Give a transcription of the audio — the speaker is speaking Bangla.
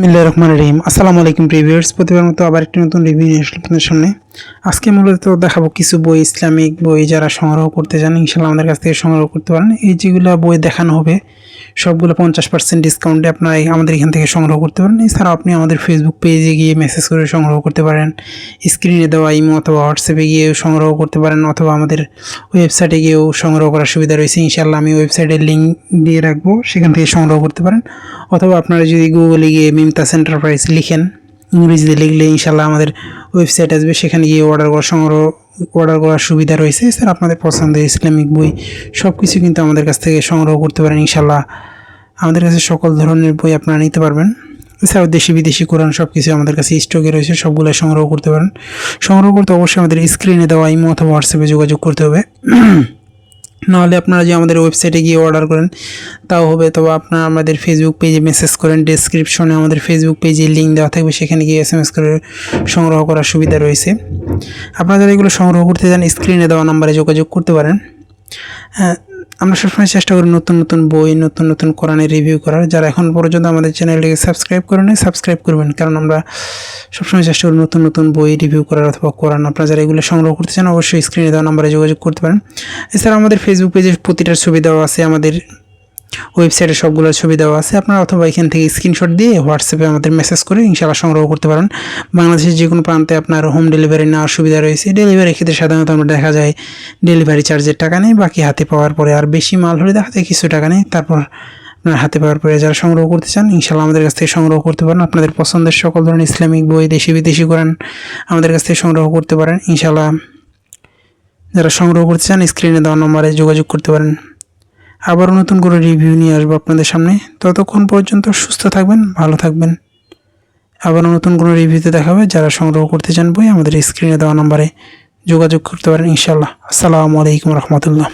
মিল্লা রহমান রহিম। আসসালামু আলাইকুম প্রিভিউয়ার্স প্রতিবার মতো আবার একটি নতুন রিভিউ নিয়ে আসলাম আপনাদের সামনে। আজকে মূলত দেখাবো কিছু বই, ইসলামিক বই যারা সংগ্রহ করতে চান ইনশাল্লাহ আমাদের কাছ থেকে সংগ্রহ করতে পারেন। এই যেগুলো বই দেখানো হবে, সবগুলো পঞ্চাশ পার্সেন্ট ডিসকাউন্টে আপনারা আমাদের এখান থেকে সংগ্রহ করতে পারেন। এছাড়াও আপনি আমাদের ফেসবুক পেজে গিয়ে মেসেজ করে সংগ্রহ করতে পারেন। স্ক্রিনে দেওয়া ইমো অথবা হোয়াটসঅ্যাপে গিয়েও সংগ্রহ করতে পারেন অথবা আমাদের ওয়েবসাইটে গিয়েও সংগ্রহ করার সুবিধা রয়েছে। ইনশাল্লাহ আমি ওয়েবসাইটের লিঙ্ক দিয়ে রাখব, সেখান থেকে সংগ্রহ করতে পারেন। অথবা আপনারা যদি গুগলে গিয়ে মিমতাস এন্টারপ্রাইজ লিখেন ইংরেজিতে লিখলে ইনশাল্লাহ আমাদের ওয়েবসাইট আসবে। সেখানে গিয়ে অর্ডার করা সংগ্রহ অর্ডার করার সুবিধা রয়েছে। স্যার আপনাদের পছন্দের ইসলামিক বই সব কিছু কিন্তু আমাদের কাছ থেকে সংগ্রহ করতে পারেন ইনশাল্লাহ। আমাদের কাছে সকল ধরনের বই আপনারা নিতে পারবেন। এছাড়াও দেশি বিদেশি কোরআন সব কিছু আমাদের কাছে স্টকে রয়েছে, সবগুলো সংগ্রহ করতে পারেন। সংগ্রহ করতে অবশ্যই আমাদের স্ক্রিনে দেওয়া ইমো অথবা হোয়াটসঅ্যাপে যোগাযোগ করতে হবে। নাহলে আপনারা যে আমাদের ওয়েবসাইটে গিয়ে অর্ডার করেন তাও হবে। তবে আপনারা আমাদের ফেসবুক পেজে মেসেজ করেন ডিসক্রিপশনে আমাদের ফেসবুক পেজে লিঙ্ক দেওয়া থাকবে সেখানে গিয়ে এস এম এস করে সংগ্রহ করার সুবিধা রয়েছে। আপনারা যারা এগুলো সংগ্রহ করতে চান স্ক্রিনে দেওয়া নাম্বারে যোগাযোগ করতে পারেন। হ্যাঁ, আমরা সবসময় চেষ্টা করি নতুন নতুন বই, নতুন নতুন কোরআনের রিভিউ করার। যারা এখন পর্যন্ত আমাদের চ্যানেলটিকে সাবস্ক্রাইব করে নেয় সাবস্ক্রাইব করবেন। কারণ আমরা সবসময় চেষ্টা করি নতুন নতুন বই রিভিউ করার অথবা কোরআন। আপনারা যারা এগুলো সংগ্রহ করতে চান, অবশ্যই স্ক্রিনে দেওয়া নাম্বারে যোগাযোগ করতে পারেন। এছাড়া আমাদের ফেসবুক পেজে প্রতিটার সুবিধাও আছে। আমাদের ওয়েবসাইটে সবগুলোর ছবি দেওয়া আছে। আপনারা অথবা এখান থেকে স্ক্রিনশট দিয়ে হোয়াটসঅ্যাপে আমাদের মেসেজ করে ইনশাআল্লাহ সংগ্রহ করতে পারেন। বাংলাদেশের যে কোনো প্রান্তে আপনার হোম ডেলিভারি নেওয়ার সুবিধা রয়েছে। ডেলিভারির ক্ষেত্রে সাধারণত আমরা দেখা যায় ডেলিভারি চার্জের টাকা নেই, বাকি হাতে পাওয়ার পরে আর বেশি মাল হলে দেখা যায় কিছু টাকা নেই। তারপর আপনার হাতে পাওয়ার পরে যারা সংগ্রহ করতে চান ইনশাল্লাহ আমাদের কাছ থেকে সংগ্রহ করতে পারেন। আপনাদের পছন্দের সকল ধরনের ইসলামিক বই, দেশি বিদেশি কোরআন আমাদের কাছ থেকে সংগ্রহ করতে পারেন। ইনশাল্লাহ যারা সংগ্রহ করতে চান স্ক্রিনে দেওয়া নম্বরে যোগাযোগ করতে পারেন। আবারও নতুন করে রিভিউ নিয়ে আসব আপনাদের সামনে। ততক্ষণ পর্যন্ত সুস্থ থাকবেন, ভালো থাকবেন। আবারও নতুন কোনো রিভিউতে দেখাবে, যারা সংগ্রহ করতে চান বই আমাদের স্ক্রিনে দেওয়া নম্বরে যোগাযোগ করতে পারেন ইনশাল্লাহ আসসালামু আলাইকুম রহমতুল্লাহ।